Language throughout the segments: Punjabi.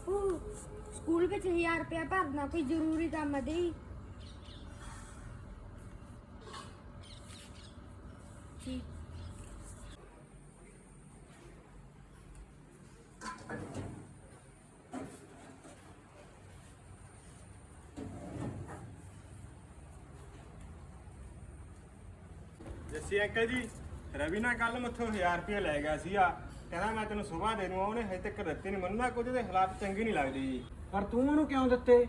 ਬਾਪੂ, ਸਕੂਲ ਵਿੱਚ 1000 ਰੁਪਇਆ ਭਰਨਾ ਕੋਈ ਜ਼ਰੂਰੀ ਕੰਮ ਹੈ ਦੇ ਠੀਕ ਜੱਸੀ ਅੰਕਲ ਜੀ, ਰਵੀ ਨਾ ਕੱਲ ਮੱਥੋਂ 1000 ਰੁਪਏ ਲੈ ਗਿਆ ਸੀਗਾ। ਕਹਿੰਦਾ ਮੈਂ ਤੈਨੂੰ ਸਵੇਰ ਦੇ ਦੂੰਗਾ ਉਹਨੇ ਹਜੇ ਤੱਕ ਦਿੱਤੇ ਨਹੀਂ ਮੈਨੂੰ ਨਾ ਕੁਝ ਦੇ ਹਾਲਾਤ ਚੰਗੇ ਨਹੀਂ ਲੱਗਦੇ ਜੀ। ਪਰ ਤੂੰ ਉਹਨੂੰ ਕਿਉਂ ਦਿੱਤੇ?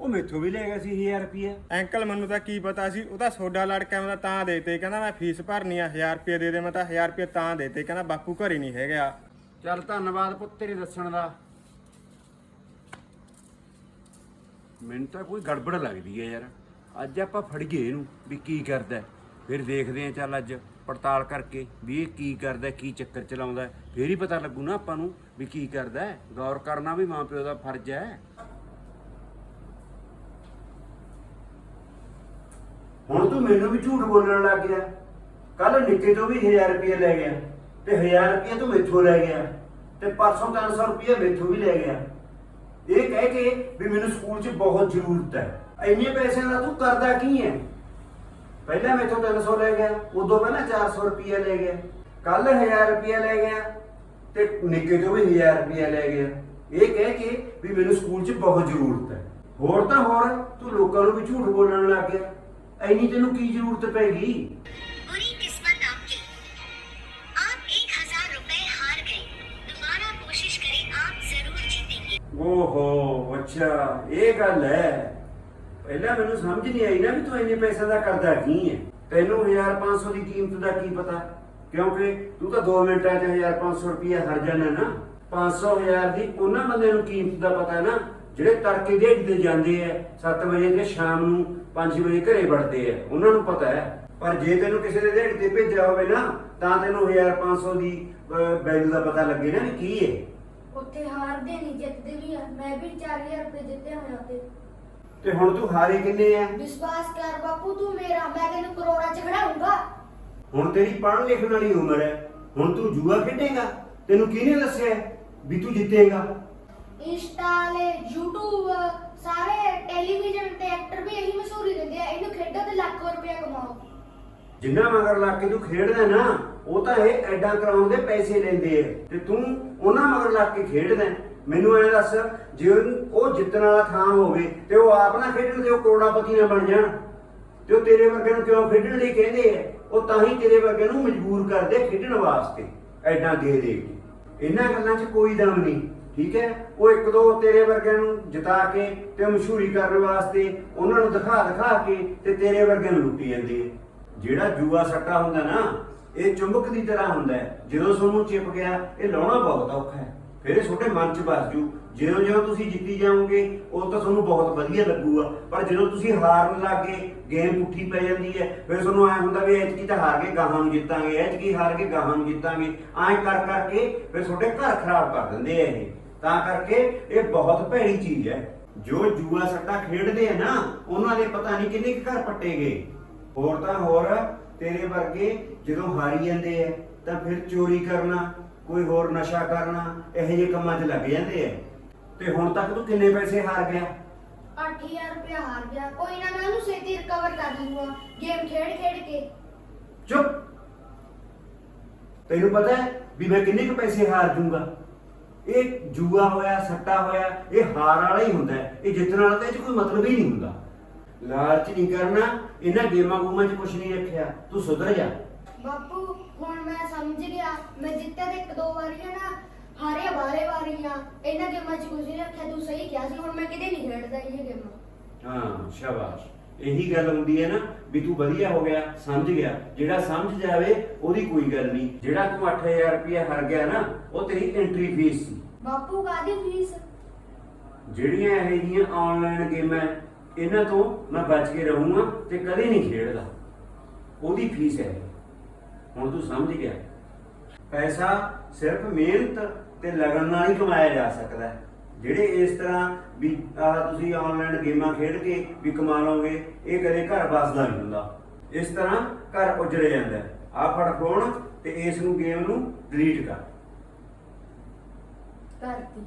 ਉਹ ਮੈਥੋਂ ਵੀ ਲੈ ਗਿਆ ਸੀ 1000 ਰੁਪਏ ਅੰਕਲ ਮੈਨੂੰ ਤਾਂ ਕੀ ਪਤਾ ਸੀ ਉਹਦਾ ਸੋਡਾ ਲੜਕਾ ਮੈਂ ਤਾਂ ਦੇਤੇ। ਕਹਿੰਦਾ ਮੈਂ ਫੀਸ ਭਰਨੀ ਆ 1000 ਰੁਪਏ ਦੇ ਦੇ ਮੈਂ ਤਾਂ 1000 ਰੁਪਏ ਤਾਂ ਦੇਤੇ। ਕਹਿੰਦਾ ਬਾਪੂ ਘਰੇ ਨਹੀਂ ਹੈਗਾ। ਚੱਲ ਧੰਨਵਾਦ ਪੁੱਤ ਤੇਰੇ ਦੱਸਣ ਦਾ। ਮੈਨੂੰ ਤਾਂ ਕੋਈ ਗੜਬੜ ਲੱਗਦੀ ਹੈ ਯਾਰ। ਅੱਜ ਆਪਾਂ ਫੜ ਗਏ ਇਹਨੂੰ ਵੀ ਕੀ ਕਰਦਾ। ਫਿਰ ਦੇਖਦੇ ਹਾਂ ਚੱਲ ਅੱਜ। ਪੜਤਾਲ ਕਰਕੇ ਵੀ ਇਹ ਕੀ ਕਰਦਾ, ਕੀ ਚੱਕਰ ਚਲਾਉਂਦਾ ਹੈ। ਹੀ ਪਤਾ ਲੱਗੂ ਨਾ ਆਪਾਂ ਨੂੰ ਵੀ ਕੀ ਕਰਦਾ ਗੌਰ ਕਰਨਾ ਵੀ ਮਾਂ ਪਿਓ ਦਾ ਫਰਜ਼ ਹੈ। ਹੁਣ ਤੂੰ ਮੈਨੂੰ ਵੀ ਝੂਠ ਬੋਲਣ ਲੱਗ ਗਿਆ। ਕੱਲ ਨਿੱਕੇ ਤੋਂ ਵੀ 1000 ਰੁਪਏ ਲੈ ਗਿਆ ਤੇ 1000 ਰੁਪਏ ਤੂੰ ਮੈਥੋਂ ਲੈ ਗਿਆ ਤੇ ਪਰਸੋਂ 300 ਰੁਪਏ ਮੈਥੋਂ ਵੀ ਲੈ ਗਿਆ। ਇਹ ਕਹਿ ਕੇ ਵੀ ਮੈਨੂੰ ਸਕੂਲ 'ਚ ਬਹੁਤ ਜ਼ਰੂਰਤ ਹੈ। ਇੰਨੇ ਪੈਸਿਆਂ ਦਾ ਤੂੰ ਕਰਦਾ ਕੀ ਹੈ? ਪਹਿਲਾਂ ਮੈਥੋਂ 300 ਲੈ ਗਿਆ ਉਦੋਂ ਪਹਿਲਾਂ 400 ਰੁਪਏ ਲੈ ਗਿਆ ਕੱਲ 1000 ਰੁਪਏ ਲੈ ਗਿਆ ਤੇ ਨਿੱਕੇ ਤੋਂ ਵੀ 1000 ਰੁਪਏ ਲੈ ਗਿਆ ਇਹ ਕਹਿ ਕੇ ਵੀ ਮੈਨੂੰ ਸਕੂਲ 'ਚ ਬਹੁਤ ਜ਼ਰੂਰਤ ਹੈ ਹੋਰ ਤਾਂ ਹੋਰ ਤੂੰ ਲੋਕਾਂ ਨੂੰ ਵੀ ਝੂਠ ਬੋਲਣ ਲੱਗ ਗਿਆ ਐਨੀ ਤੈਨੂੰ ਕੀ ਜ਼ਰੂਰਤ ਪੈ ਗਈ बुरी किस्मत आपकी आप एक हजार रुपए हार गए दोबारा कोशिश करें आप जरूर जीतेंगे ਓਹੋ ਅੱਛਾ ਇਹ ਗੱਲ ਹੈ ਪਹਿਲਾਂ ਮੈਨੂੰ ਸਮਝ ਨਹੀਂ ਆਈ ਨਾ ਵੀ ਤੂੰ ਇੰਨੇ ਪੈਸੇ ਦਾ ਕਰਦਾ ਕੀ ਹੈ? ਤੈਨੂੰ 1500 ਦੀ ਕੀਮਤ ਦਾ ਕੀ ਪਤਾ? ਕਿਉਂਕਿ ਤੂੰ ਤਾਂ 2 ਮਿੰਟਾਂ 'ਚ 1500 ਰੁਪਏ ਹਰ ਜਾਣਾ ਨਾ। 500 ਦੀ ਉਹਨਾਂ ਬੰਦਿਆਂ ਨੂੰ ਕੀਮਤ ਦਾ ਪਤਾ ਹੈ ਨਾ, ਜਿਹੜੇ ਤੜਕੇ ਦਿਹਾੜੀ ਤੇ ਜਾਂਦੇ ਐ 7 ਵਜੇ ਤੇ ਸ਼ਾਮ ਨੂੰ 5 ਵਜੇ ਘਰੇ ਵੜਦੇ ਆ, ਉਹਨਾਂ ਨੂੰ ਪਤਾ ਹੈ। ਪਰ ਜੇ ਤੈਨੂੰ ਕਿਸੇ ਦੇ ਦਿਹਾੜੀ ਤੇ ਭੇਜਿਆ ਹੋਵੇ ਨਾ, ਤਾਂ ਤੈਨੂੰ 1500 ਦੀ ਵੈਲਿਊ ਦਾ ਪਤਾ ਲੱਗੇ ਨਾ ਵੀ ਕੀ ਹੈ। ਉੱਥੇ ਹਾਰਦੇ ਨਹੀਂ ਜਿੱਤਦੇ ਵੀ ਆ। ਮੈਂ ਵੀ 4000 ਰੁਪਏ ਜਿੱਤੇ ਹੋਏ ਉੱਤੇ ਤੇ ਹੁਣ ਤੂੰ ਹਾਰੇ ਕਿੰਨੇ ਆ? ਵਿਸ਼ਵਾਸ ਕਰ ਬਾਪੂ ਤੂੰ ਮੇਰਾ ਮੈਂ ਤੈਨੂੰ ਕਰੋੜਾਂ ਚ ਖੜਾਉਂਗਾ। ਹੁਣ ਤੇਰੀ ਪੜ੍ਹਨ ਲਿਖਣ ਵਾਲੀ ਉਮਰ ਹੈ। ਹੁਣ ਤੂੰ ਜੂਆ ਖੇਡੇਗਾ। ਤੈਨੂੰ ਕਿਹਨੇ ਦੱਸਿਆ ਵੀ ਤੂੰ ਜਿੱਤੇਗਾ? ਇੰਸਟਾ ਵਾਲੇ YouTube ਸਾਰੇ ਟੈਲੀਵਿਜ਼ਨ ਤੇ ਐਕਟਰ ਵੀ ਇਹੀ ਮਸ਼ਹੂਰੀ ਦਿੰਦੇ ਆ। ਇਹਨੂੰ ਖੇਡੋ ਤੇ ਲੱਖ ਰੁਪਏ ਕਮਾਓ। ਜਿੰਨਾ ਮਗਰ ਲੱਗ ਕੇ ਤੂੰ ਖੇਡਦਾ ਨਾ ਉਹ ਤਾਂ ਇਹ ਐਡਾਂ ਕਰਾਉਣ ਦੇ ਪੈਸੇ ਲੈਂਦੇ ਆ। ਤੇ ਤੂੰ ਉਹਨਾਂ ਮਗਰ ਲੱਗ ਕੇ ਖੇਡਦਾ। ਮੈਨੂੰ ਐਂ ਦੱਸ, ਜੇ ਉਹਨੂੰ- ਉਹ ਜਿੱਤਣ ਵਾਲਾ ਥਾਂ ਹੋਵੇ ਤੇ ਉਹ ਆਪ ਨਾ ਖੇਡਣ ਤੇ ਉਹ ਕਰੋੜਾਪਤੀ ਨਾ ਬਣ ਜਾਣ। ਤੇ ਉਹ ਤੇਰੇ ਵਰਗੇ ਨੂੰ ਕਿਉਂ ਖੇਡਣ ਲਈ ਕਹਿੰਦੇ ਆ? ਉਹ ਤਾਂ ਹੀ ਤੇਰੇ ਵਰਗੇ ਨੂੰ ਮਜਬੂਰ ਕਰਦੇ ਖੇਡਣ ਵਾਸਤੇ, ਐਡਾਂ ਦੇ ਦੇ ਕੇ। ਇਹਨਾਂ ਗੱਲਾਂ 'ਚ ਕੋਈ ਦਮ ਨਹੀਂ, ਠੀਕ ਹੈ? ਉਹ ਇੱਕ ਦੋ ਤੇਰੇ ਵਰਗਿਆਂ ਨੂੰ ਜਿਤਾ ਕੇ ਤੇ ਮਸ਼ਹੂਰੀ ਕਰਨ ਵਾਸਤੇ ਉਹਨਾਂ ਨੂੰ ਦਿਖਾ ਦਿਖਾ ਕੇ ਤੇ ਤੇਰੇ ਵਰਗਿਆਂ ਨੂੰ ਲੁੱਟੀ ਜਾਂਦੇ ਆ। ਜਿਹੜਾ ਜੂਆ ਸੱਟਾ ਹੁੰਦਾ ਨਾ, ਇਹ ਚੁੰਬਕ ਦੀ ਤਰ੍ਹਾਂ ਹੁੰਦਾ ਜਦੋਂ ਤੁਹਾਨੂੰ ਚਿਪ ਗਿਆ, ਇਹ ਲਾਉਣਾ ਬਹੁਤ ਔਖਾ ਹੈ। ਫਿਰ ਇਹ ਤੁਹਾਡੇ ਮਨ 'ਚ ਵੱਸ ਜੂ। ਜਿਉਂ ਜਿਉਂ ਤੁਸੀਂ ਜਿੱਤੀ ਜਾਓਗੇ, ਉਹ ਤਾਂ ਤੁਹਾਨੂੰ ਬਹੁਤ ਵਧੀਆ ਲੱਗੂਗਾ। ਪਰ ਜਦੋਂ ਤੁਸੀਂ ਹਾਰਨ ਲੱਗੇ ਗੇਮ ਪੁੱਠੀ ਪੈ ਜਾਂਦੀ ਹੈ, ਫਿਰ ਤੁਹਾਨੂੰ ਐ ਹੁੰਦਾ ਵੀ ਐਤਕੀ ਤਾਂ ਹਾਰ ਕੇ ਗਾਹਾਂ ਨੂੰ ਜਿੱਤਾਂਗੇ, ਐਤਕੀ ਹਾਰ ਕੇ ਗਾਹਾਂ ਨੂੰ ਜਿੱਤਾਂਗੇ। ਐਂ ਕਰ ਕਰਕੇ ਫਿਰ ਤੁਹਾਡੇ ਘਰ ਖਰਾਬ ਕਰ ਦਿੰਦੇ ਆ ਇਹ। ਤਾਂ ਕਰਕੇ ਇਹ ਬਹੁਤ ਭੈੜੀ ਚੀਜ਼ ਹੈ। ਜੋ ਜੂਆ ਸੱਟਾ ਖੇਡਦੇ ਆ ਨਾ, ਉਹਨਾਂ ਦੇ ਪਤਾ ਨਹੀਂ ਕਿੰਨੇ ਘਰ ਪੱਟੇ ਗਏ ਹੋਰ ਤਾਂ ਹੋਰ, ਤੇਰੇ ਵਰਗੇ ਜਦੋਂ ਹਾਰੀ ਜਾਂਦੇ ਐ ਤਾਂ ਫਿਰ ਚੋਰੀ ਕਰਨਾ ਕੋਈ ਹੋਰ ਨਸ਼ਾ ਕਰਨਾ ਇਹੋ ਜਿਹੇ ਕੰਮਾਂ 'ਚ ਲੱਗ ਜਾਂਦੇ ਐ ਤੇ ਹੁਣ ਤੱਕ ਤੂੰ ਕਿੰਨੇ ਪੈਸੇ ਹਾਰ ਗਿਆ? 8000 ਰੁਪਏ ਹਾਰ ਗਿਆ। ਕੋਈ ਨਾ ਮੈਂ ਉਹਨੂੰ ਛੇਤੀ ਰਿਕਵਰ ਕਰ ਲੂੰਗਾ। ਗੇਮ ਖੇਡ ਖੇਡ ਕੇ। ਚੁੱਪ। ਤੈਨੂੰ ਪਤਾ ਹੈ ਵੀ ਮੈਂ ਕਿੰਨੇ ਕੁ ਪੈਸੇ ਹਾਰ ਜੂੰਗਾ? ਇਹ ਜੂਆ ਹੋਇਆ ਸੱਟਾ ਹੋਇਆ ਇਹ ਹਾਰ ਵਾਲਾ ਹੀ ਹੁੰਦਾ ਹੈ। ਇਹ ਜਿੱਤਣ ਵਾਲਾ ਤਾਂ ਇਹ 'ਚ ਕੋਈ ਮਤਲਬ ਹੀ ਨਹੀਂ ਹੁੰਦਾ। ਲਾਲਚ ਨਹੀਂ ਕਰਨਾ। ਇਹਨਾਂ ਗੇਮਾਂ ਗੂਮਾਂ 'ਚ ਕੁਝ ਨਹੀਂ ਰੱਖਿਆ। ਤੂੰ ਸੁਧਰ ਜਾ। ਬਾਪੂ ਹੁਣ ਮੈਂ ਸਮਝ ਗਿਆ ਮੈਂ ਜਿੱਤਿਆ ਤੇ ਇੱਕ ਦੋ ਵਾਰੀਆਂ ਨਾ ਹਾਰਿਆ ਬਾਰੇ ਵਾਰੀਆਂ ਇਹਨਾਂ ਗੇਮਾਂ 'ਚ ਕੁਝ ਨਹੀਂ ਰੱਖਿਆ ਤੂੰ ਸਹੀ ਕਿਹਾ ਸੀ ਹੁਣ ਮੈਂ ਕਿਤੇ ਨਹੀਂ ਖੇਡਦਾ ਇਹ ਗੇਮਾਂ। ਹਾਂ ਸ਼ਾਬਾਸ਼। ਇਹੀ ਗੱਲ ਹੁੰਦੀ ਹੈ ਨਾ ਵੀ ਤੂੰ ਵਧੀਆ ਹੋ ਗਿਆ ਸਮਝ ਗਿਆ। ਜਿਹੜਾ ਸਮਝ ਜਾਵੇ ਉਹਦੀ ਕੋਈ ਗੱਲ ਨਹੀਂ। ਜਿਹੜਾ ਤੂੰ 8000 ਰੁਪਏ ਹਾਰ ਗਿਆ ਨਾ ਉਹ ਤੇਰੀ ਐਂਟਰੀ ਫੀਸ ਸੀ। ਬਾਪੂ ਕਾਦੀ ਫੀਸ ਜਿਹੜੀਆਂ ਇਹ ਜੀਆਂ ਆਨਲਾਈਨ ਗੇਮਾਂ ਇਹਨਾਂ ਤੋਂ ਮੈਂ ਬਚ ਕੇ ਰਹੂੰਗਾ ਤੇ ਕਦੇ ਨਹੀਂ ਖੇਡਦਾ। ਉਹਦੀ ਫੀਸ ਹੈ। ਹੁਣ ਤੂੰ ਸਮਝ ਗਿਆ। ਪੈਸਾ ਸਿਰਫ ਮਿਹਨਤ ਤੇ ਲਗਨ ਨਾਲ ਹੀ ਕਮਾਇਆ ਜਾ ਸਕਦਾ ਹੈ। ਜਿਹੜੇ ਇਸ ਤਰ੍ਹਾਂ ਵੀ ਆਹ ਤੁਸੀਂ ਆਨਲਾਈਨ ਗੇਮਾਂ ਖੇਡ ਕੇ ਵੀ ਕਮਾ ਲਓਗੇ, ਇਹ ਕਦੇ ਘਰ ਵਸਦਾ ਨਹੀਂ ਹੁੰਦਾ। ਇਸ ਤਰ੍ਹਾਂ ਘਰ ਉਜੜ ਜਾਂਦਾ ਹੈ। ਆ ਫੜ ਫੋਨ ਤੇ ਇਸ ਨੂੰ ਗੇਮ ਨੂੰ ਡਿਲੀਟ ਕਰ। ਕਰਤੀ